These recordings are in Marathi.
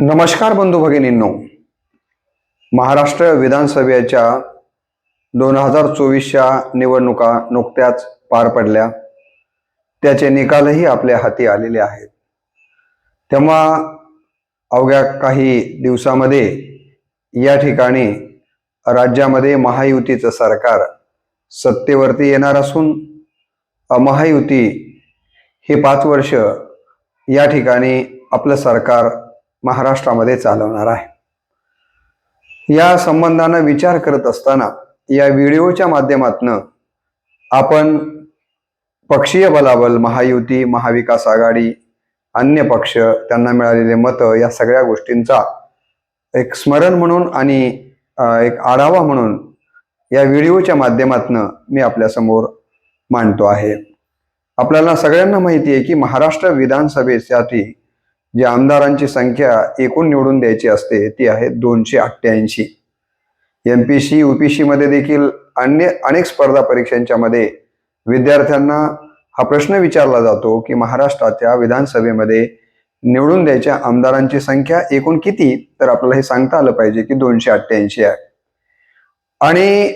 नमस्कार बंधू भगिनींनो. महाराष्ट्र विधानसभेच्या दोन हजार चोवीसच्या निवडणुका नुकत्याच पार पडल्या. त्याचे निकालही आपल्या हाती आलेले आहेत. तेव्हा अवघ्या काही दिवसामध्ये या ठिकाणी राज्यामध्ये महायुतीचं सरकार सत्तेवरती येणार असून महायुती हे पाच वर्ष या ठिकाणी आपलं सरकार महाराष्ट्रामध्ये चालवणार आहे. या संबंधानं विचार करत असताना या व्हिडिओच्या माध्यमातून आपण पक्षीय बलाबल महायुती महाविकास आघाडी अन्य पक्ष त्यांना मिळालेले मतं या सगळ्या गोष्टींचा एक स्मरण म्हणून आणि एक आढावा म्हणून या व्हिडिओच्या माध्यमातून मी आपल्यासमोर मांडतो आहे. आपल्याला सगळ्यांना माहिती आहे की महाराष्ट्र विधानसभेसाठी जी आमदारांची संख्या एकूण निवडून द्यायची असते ती आहे दोनशे अठ्ठ्याऐंशी. M P C U P मध्ये देखील अन्य अनेक स्पर्धा परीक्षांच्या मध्ये विद्यार्थ्यांना हा प्रश्न विचारला जातो की महाराष्ट्राच्या विधानसभेमध्ये निवडून द्यायच्या आमदारांची संख्या एकूण किती? तर आपल्याला हे सांगता आलं पाहिजे की दोनशे अठ्ठ्याऐंशी आहे. आणि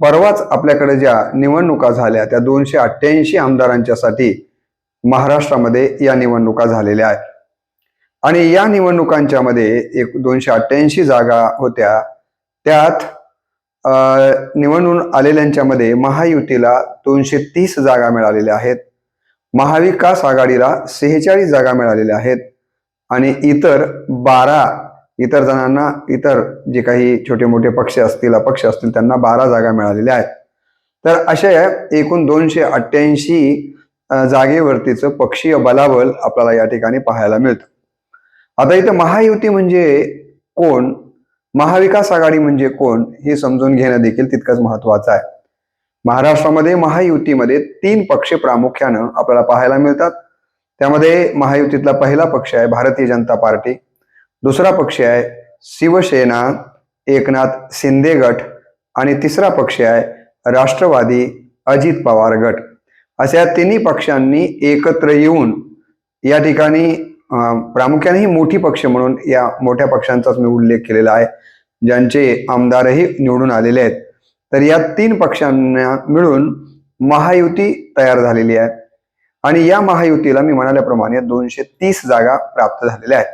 परवाच आपल्याकडे ज्या निवडणुका झाल्या त्या दोनशे अठ्ठ्याऐंशी आमदारांच्यासाठी महाराष्ट्रामध्ये या निवडणुका झालेल्या आहेत. आणि या निवडणुकांच्या मध्ये एक दोनशे अठ्ठ्याऐंशी जागा होत्या. त्यात निवडून आलेल्यांच्या मध्ये महायुतीला दोनशे तीस जागा मिळालेल्या आहेत. महाविकास आघाडीला सेहेचाळीस जागा मिळालेल्या आहेत. आणि इतर बारा इतर जणांना इतर जे काही छोटे मोठे पक्ष असतील अपक्ष असतील त्यांना बारा जागा मिळालेल्या आहेत. तर अशा एकूण दोनशे अठ्ठ्याऐंशी जागेवरतीचं पक्षीय बलाबल आपल्याला या ठिकाणी पाहायला मिळतं. आता इथं महायुती म्हणजे कोण? महाविकास आघाडी म्हणजे कोण? हे समजून घेणं देखील तितकंच महत्वाचं आहे. महाराष्ट्रामध्ये महायुतीमध्ये तीन पक्ष प्रामुख्यानं आपल्याला पाहायला मिळतात. त्यामध्ये महायुतीतला पहिला पक्ष आहे भारतीय जनता पार्टी. दुसरा पक्ष आहे शिवसेना एकनाथ शिंदे गट आणि तिसरा पक्ष आहे राष्ट्रवादी अजित पवार गट. अशा या तिन्ही पक्षांनी एकत्र येऊन या ठिकाणी प्रामुख्याने ही मोठी पक्ष म्हणून या मोठ्या पक्षांचाच मी उल्लेख केलेला आहे. ज्यांचे आमदारही निवडून आलेले आहेत. तर या तीन पक्षांना मिळून महायुती तयार झालेली आहे. आणि या महायुतीला मी म्हणाल्याप्रमाणे दोनशे तीस जागा प्राप्त झालेल्या आहेत.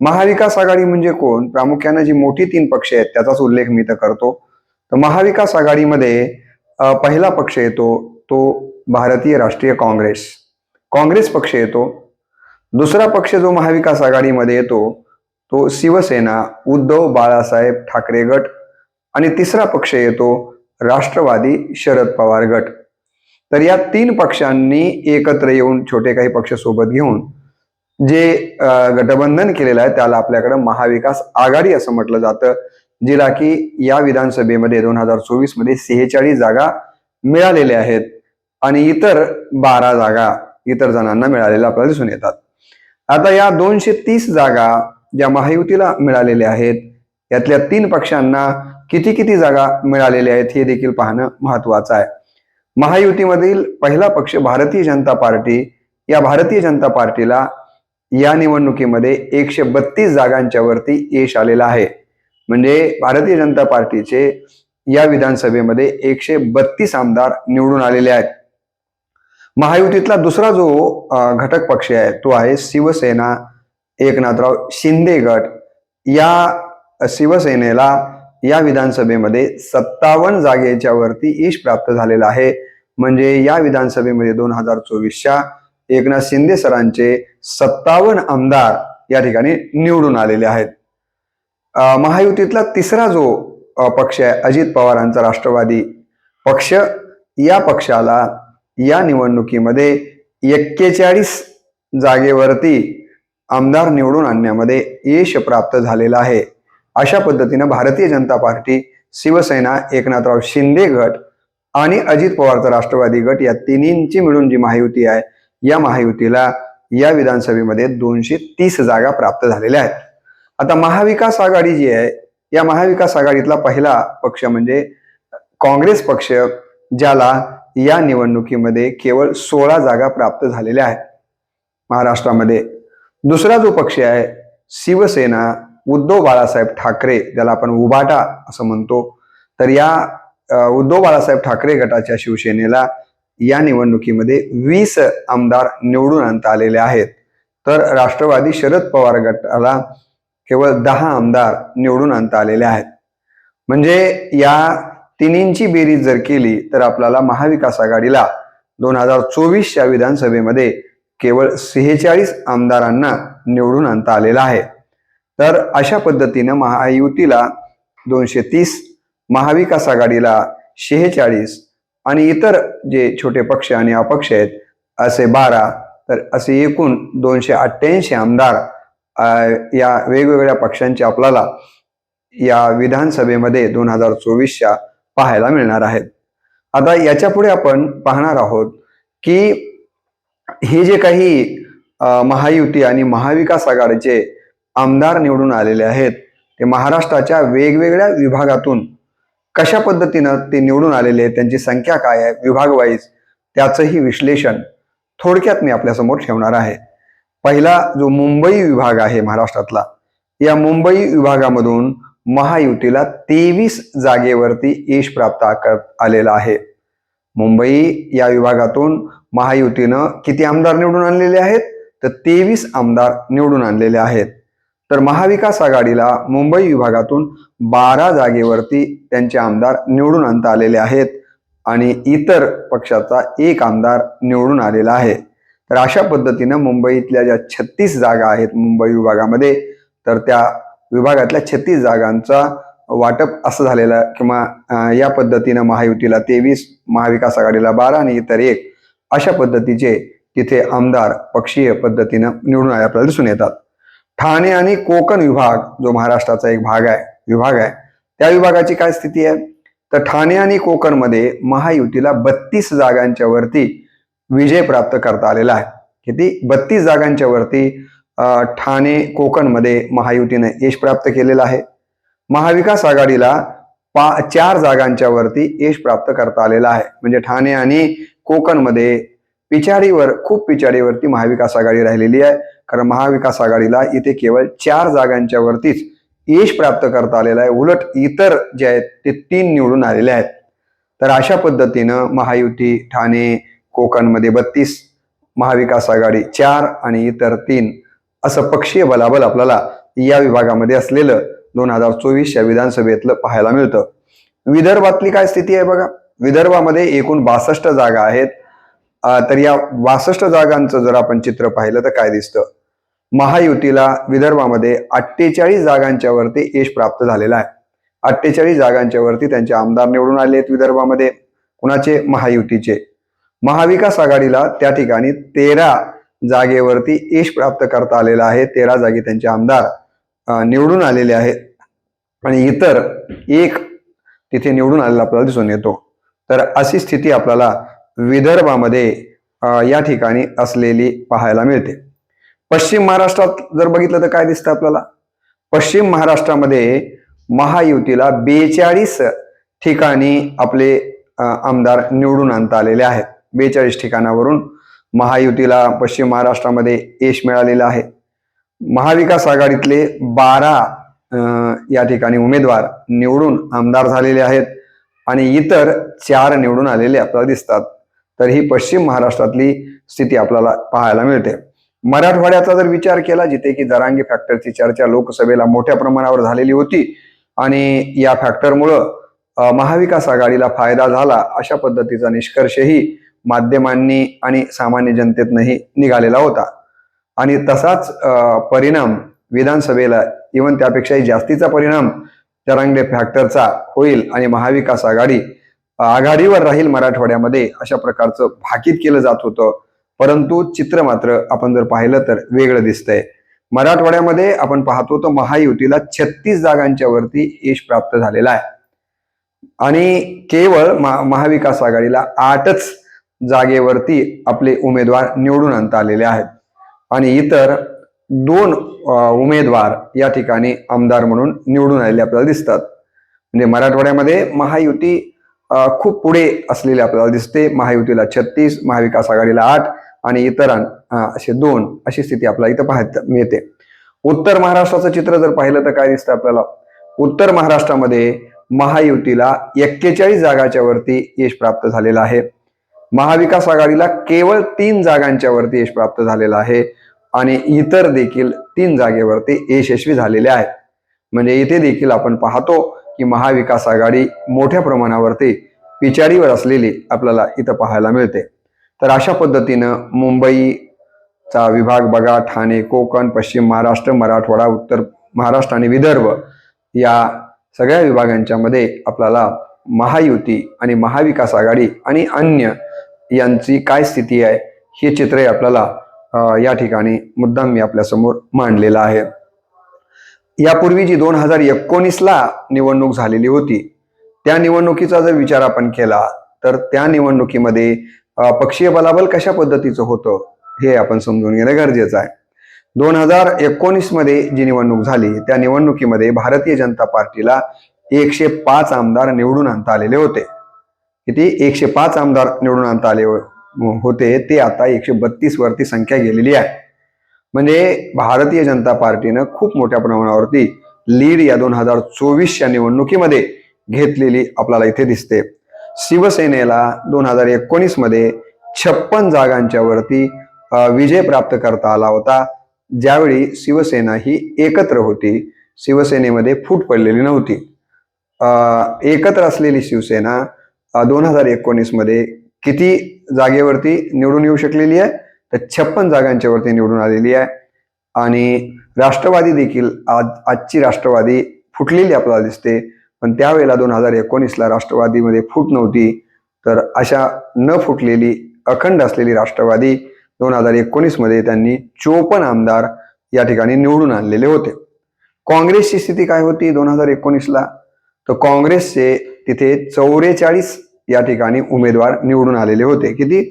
महाविकास आघाडी म्हणजे कोण? प्रामुख्याने जी मोठी तीन पक्ष आहेत त्याचाच उल्लेख मी तर करतो. तर महाविकास आघाडीमध्ये पहिला पक्ष येतो तो भारतीय राष्ट्रीय काँग्रेस. काँग्रेस पक्ष येतो. दुसरा पक्ष जो महाविकास आघाडीमध्ये येतो तो शिवसेना उद्धव बाळासाहेब ठाकरे गट आणि तिसरा पक्ष येतो राष्ट्रवादी शरद पवार गट. तर या तीन पक्षांनी एकत्र येऊन छोटे काही पक्ष सोबत घेऊन जे गटबंधन गठबंधन केलेलं आहे त्याला आपल्याकडे महाविकास आघाडी असं म्हटलं जातं. जिला की या विधानसभेमध्ये दोन हजार चोवीसमध्ये सेहेचाळीस जागा मिळालेल्या आहेत. आणि इतर बारा जागा इतर जणांना मिळालेल्या आपल्याला दिसून येतात. आता या दोनशे तीस जागा ज्या महायुतीला मिळालेल्या आहेत यातल्या तीन पक्षांना किती किती जागा मिळालेल्या आहेत हे देखील पाहणं महत्वाचं आहे. महायुतीमधील पहिला पक्ष भारतीय जनता पार्टी या भारतीय जनता पार्टीला या निवडणुकीमध्ये एकशे बत्तीस जागांच्या वरती यश आलेलं आहे. म्हणजे भारतीय जनता पार्टीचे या विधानसभेमध्ये एकशे बत्तीस आमदार निवडून आलेले आहेत. महायुतीतला दुसरा जो घटक पक्ष आहे तो आहे शिवसेना एकनाथराव शिंदे गट. या शिवसेनेला या विधानसभेमध्ये सत्तावन्न जागेच्या वरती यश प्राप्त झालेला आहे. म्हणजे या विधानसभेमध्ये दोन हजार चोवीसच्या एकनाथ शिंदे सरांचे सत्तावन्न आमदार या ठिकाणी निवडून आलेले आहेत. महायुतीतला तिसरा जो पक्ष आहे अजित पवारांचा राष्ट्रवादी पक्ष. या पक्षाला या निवडणुकीमध्ये एक्केचाळीस जागेवरती आमदार निवडून आणण्यामध्ये यश प्राप्त झालेलं आहे. अशा पद्धतीनं भारतीय जनता पार्टी शिवसेना एकनाथराव शिंदे गट आणि अजित पवारचा राष्ट्रवादी गट या तिन्हींची मिळून जी महायुती आहे या महायुतीला या विधानसभेमध्ये दोनशे तीस जागा प्राप्त झालेल्या आहेत. आता महाविकास आघाडी जी आहे या महाविकास आघाडीतला पहिला पक्ष म्हणजे काँग्रेस पक्ष ज्याला या निवडणुकीमध्ये केवळ सोळा जागा प्राप्त झालेल्या आहेत. महाराष्ट्रामध्ये दुसरा जो पक्ष आहे शिवसेना उद्धव बाळासाहेब ठाकरे ज्याला आपण उबाटा असं म्हणतो तर या उद्धव बाळासाहेब ठाकरे गटाच्या शिवसेनेला या निवडणुकीमध्ये वीस आमदार निवडून आणता आलेले आहेत. तर राष्ट्रवादी शरद पवार गटाला केवळ दहा आमदार निवडून आणता आलेले आहेत. म्हणजे या तिन्हींची बेरीज जर केली तर आपल्याला महाविकास आघाडीला दोन हजार चोवीसच्या विधानसभेमध्ये केवळ सेहेचाळीस आमदारांना निवडून आणता आलेला आहे. तर अशा पद्धतीनं महायुतीला दोनशे तीस महाविकास आघाडीला शेहेचाळीस आणि इतर जे छोटे पक्ष आणि अपक्ष आहेत असे बारा तर असे एकूण दोनशे अठ्ठ्याऐंशी आमदार या वेगवेगळ्या पक्षांचे आपल्याला या विधानसभेमध्ये दोन हजार चोवीसच्या पाहायला मिळणार आहेत. आता याच्यापुढे आपण पाहणार आहोत की हे जे काही महायुती आणि महाविकास आघाडीचे आमदार निवडून आलेले आहेत ते महाराष्ट्राच्या वेगवेगळ्या विभागातून कशा पद्धतीनं ते निवडून आलेले आहेत त्यांची संख्या काय आहे विभागवाईज त्याचंही विश्लेषण थोडक्यात मी आपल्यासमोर ठेवणार आहे. पहिला जो मुंबई विभाग आहे महाराष्ट्रातला या मुंबई विभागामधून महायुतीला तेवीस जागेवरती यश प्राप्त कर- आलेलं आहे. मुंबई या विभागातून महायुतीनं किती आमदार निवडून आणलेले आहेत? तर तेवीस आमदार निवडून आणलेले आहेत. तर महाविकास आघाडीला मुंबई विभागातून बारा जागेवरती त्यांचे आमदार निवडून आणता आलेले आहेत आणि इतर पक्षाचा एक आमदार निवडून आलेला आहे. तर अशा पद्धतीनं मुंबईतल्या ज्या छत्तीस जागा आहेत मुंबई विभागामध्ये तर त्या विभागातल्या छत्तीस जागांचा वाटप असं झालेलं किंवा या पद्धतीनं महायुतीला तेवीस महाविकास आघाडीला बारा आणि इतर एक अशा पद्धतीचे तिथे आमदार पक्षीय पद्धतीनं निवडून आले आपल्याला दिसून येतात. ठाणे आणि कोकण विभाग जो महाराष्ट्राचा एक भाग आहे विभाग आहे त्या विभागाची काय स्थिती आहे? तर ठाणे आणि कोकणमध्ये महायुतीला बत्तीस जागांच्या वरती विजय प्राप्त करता आलेला आहे. किती? बत्तीस जागांच्या वरती ठाणे कोकणमध्ये महायुतीने यश प्राप्त केलेलं आहे. महाविकास आघाडीला पा चार जागांच्या वरती यश प्राप्त करता आलेलं आहे. म्हणजे ठाणे आणि कोकणमध्ये पिछाडीवर खूप पिछाडीवरती महाविकास आघाडी राहिलेली आहे. कारण महाविकास आघाडीला इथे केवळ चार जागांच्या वरतीच यश प्राप्त करता आलेलं आहे. उलट इतर जे आहेत ते तीन निवडून आलेले आहेत. तर अशा पद्धतीनं महायुती ठाणे कोकणमध्ये बत्तीस महाविकास आघाडी चार आणि इतर तीन. असं पक्षीय बलाबल आपल्याला या विभागामध्ये असलेलं दोन हजार चोवीसच्या विधानसभेतलं पाहायला मिळतं. विदर्भातली काय स्थिती आहे बघा? विदर्भामध्ये एकूण बासष्ट जागा आहेत. तर या बासष्ट जागांचं जर आपण चित्र पाहिलं तर काय दिसतं? महायुतीला विदर्भामध्ये अठ्ठेचाळीस जागांच्या वरती यश प्राप्त झालेलं आहे. अठ्ठेचाळीस जागांच्या वरती त्यांचे आमदार निवडून आले आहेत विदर्भामध्ये. कुणाचे? महायुतीचे. महाविकास आघाडीला त्या ठिकाणी तेरा जागेवरती यश प्राप्त करता आलेला आहे. तेरा जागी त्यांचे आमदार निवडून आलेले आहेत. आणि इतर एक तिथे निवडून आलेला आपल्याला दिसून येतो. तर अशी स्थिती आपल्याला विदर्भामध्ये या ठिकाणी असलेली पाहायला मिळते. पश्चिम महाराष्ट्रात जर बघितलं तर काय दिसतं आपल्याला? पश्चिम महाराष्ट्रामध्ये महायुतीला बेचाळीस ठिकाणी आपले आमदार निवडून आणता आलेले आहेत. बेचाळीस ठिकाणावरून महायुतीला पश्चिम महाराष्ट्रामध्ये यश मिळालेलं आहे. महाविकास आघाडीतले बारा या ठिकाणी उमेदवार निवडून आमदार झालेले आहेत आणि इतर चार निवडून आलेले आपल्याला दिसतात. तर ही पश्चिम महाराष्ट्रातली स्थिती आपल्याला पाहायला मिळते. मराठवाड्याचा जर विचार केला जिथे की जरांगी फॅक्टरची चर्चा लोकसभेला मोठ्या प्रमाणावर झालेली होती आणि या फॅक्टरमुळं महाविकास आघाडीला फायदा झाला अशा पद्धतीचा निष्कर्षही माध्यमांनी आणि सामान्य जनतेतनंही निघालेला होता. आणि तसाच परिणाम विधानसभेला इवन त्यापेक्षाही जास्तीचा परिणाम जरांगे फॅक्टरचा होईल आणि महाविकास आघाडी आघाडीवर राहील मराठवाड्यामध्ये अशा प्रकारचं भाकीत केलं जात होतं. परंतु चित्र मात्र आपण जर पाहिलं तर वेगळं दिसतंय. मराठवाड्यामध्ये आपण पाहतो तर महायुतीला छत्तीस जागांच्या वरती यश प्राप्त झालेला आहे. आणि केवळ महा- महाविकास आघाडीला आठच जागेवरती आपले उमेदवार निवडून आणता आलेले आहेत. आणि इतर दोन उमेदवार या ठिकाणी आमदार म्हणून निवडून आलेले आपल्याला दिसतात. म्हणजे मराठवाड्यामध्ये महायुती खूप पुढे असलेली आपल्याला दिसते. महायुतीला छत्तीस महाविकास आघाडीला आठ आणि इतरां असे दोन अशी स्थिती आपल्याला इथं पाहत मिळते. उत्तर महाराष्ट्राचं चित्र जर पाहिलं तर काय दिसतं आपल्याला? उत्तर महाराष्ट्रामध्ये महायुतीला एक्केचाळीस जागाच्या वरती यश प्राप्त झालेलं आहे. महाविकास आघाडीला केवळ तीन जागांच्या वरती यश प्राप्त झालेलं आहे आणि इतर देखील तीन जागेवरती यशस्वी झालेले आहेत. म्हणजे इथे देखील आपण पाहतो की महाविकास आघाडी मोठ्या प्रमाणावरती पिचारीवर असलेली आपल्याला इथं पाहायला मिळते. तर अशा पद्धतीनं मुंबईचा विभाग बघा ठाणे कोकण पश्चिम महाराष्ट्र मराठवाडा उत्तर महाराष्ट्र आणि विदर्भ या सगळ्या विभागांच्या मध्ये आपल्याला महायुती आणि महाविकास आघाडी आणि अन्य यांची काय स्थिती आहे हे चित्र आपल्याला या ठिकाणी मुद्दाम मी आपल्यासमोर मांडलेलं आहे. यापूर्वी जी दोन हजार एकोणीसला निवडणूक झालेली होती त्या निवडणुकीचा जर विचार आपण केला तर त्या निवडणुकीमध्ये पक्षीय बलाबल कशा पद्धतीचं होतं हे आपण समजून घेणं गरजेचं आहे. दोन हजार एकोणीसमध्ये जी निवडणूक झाली त्या निवडणुकीमध्ये भारतीय जनता पार्टीला एकशे पाच आमदार निवडून आणता आलेले होते. किती एकशे पाच आमदार निवडून आणता आले हो- हो- होते. ते आता एकशे बत्तीस वरती संख्या गेलेली आहे. म्हणजे भारतीय जनता पार्टीनं खूप मोठ्या प्रमाणावरती लीड या दोन हजार चोवीसच्या निवडणुकीमध्ये घेतलेली आपल्याला इथे दिसते. शिवसेनेला दोन हजार एकोणीसमध्ये छप्पन जागांच्या वरती विजय प्राप्त करता आला होता. ज्यावेळी शिवसेना ही एकत्र होती शिवसेनेमध्ये फूट पडलेली नव्हती. एकत्र असलेली शिवसेना दोन हजार एकोणीसमध्ये किती जागेवरती निवडून येऊ शकलेली आहे? तर छप्पन जागांच्या वरती निवडून आलेली आहे. आणि राष्ट्रवादी देखील आज आजची राष्ट्रवादी फुटलेली आपल्याला दिसते. पण त्यावेळेला दोन हजार एकोणीसला राष्ट्रवादीमध्ये फूट नव्हती. तर अशा न फुटलेली अखंड असलेली राष्ट्रवादी दोन हजार एकोणीसमध्ये त्यांनी चोपन्न आमदार या ठिकाणी निवडून आणलेले होते. काँग्रेसची स्थिती काय होती दोन हजार एकोणीसला? तर काँग्रेसचे तिथे चौवेचाळीस या ठिकाणी उमेदवार निवडून आलेले होते. किती?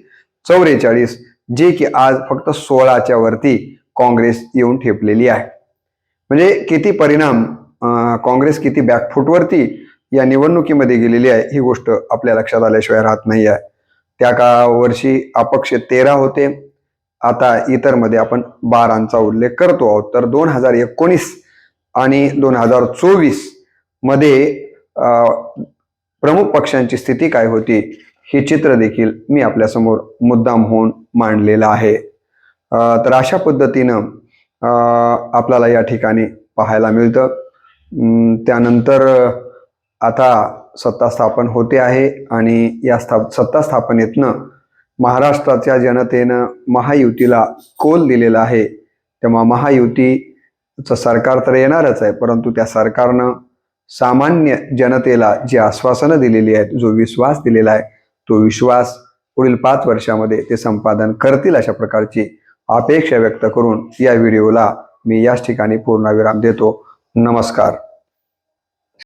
चौवेचाळीस जे की आज फक्त सोळाच्या वरती काँग्रेस येऊन ठेपलेली आहे. म्हणजे किती परिणाम काँग्रेस किती बॅकफुटवरती या निवडणुकीमध्ये गेलेली आहे ही गोष्ट आपल्या लक्षात आल्याशिवाय राहत नाही आहे त्या का वर्षी अपक्ष तेरा होते. आता इतरमध्ये आपण बारांचा उल्लेख करतो आहोत. तर दोन हजार एकोणीस आणि दोन हजार चोवीसमध्ये प्रमुख पक्षांची स्थिती काय होती हे चित्र देखील मी आपल्यासमोर मुद्दाम होऊन मांडलेलं आहे. तर अशा पद्धतीनं आपल्याला या ठिकाणी पाहायला मिळतं. त्यानंतर आता सत्ता स्थापन होते आहे आणि या स्था सत्ता स्थापनेतनं महाराष्ट्राच्या जनतेनं महायुतीला कोल दिलेला आहे. तेव्हा महायुतीचं सरकार तर येणारच आहे परंतु त्या सरकारनं सामान्य जनतेला जी आश्वासनं दिलेली आहेत जो विश्वास दिलेला आहे तो विश्वास पुढील पाच वर्षामध्ये ते संपादन करतील अशा प्रकारची अपेक्षा व्यक्त करून या व्हिडिओला मी याच ठिकाणी पूर्णविराम देतो. नमस्कार.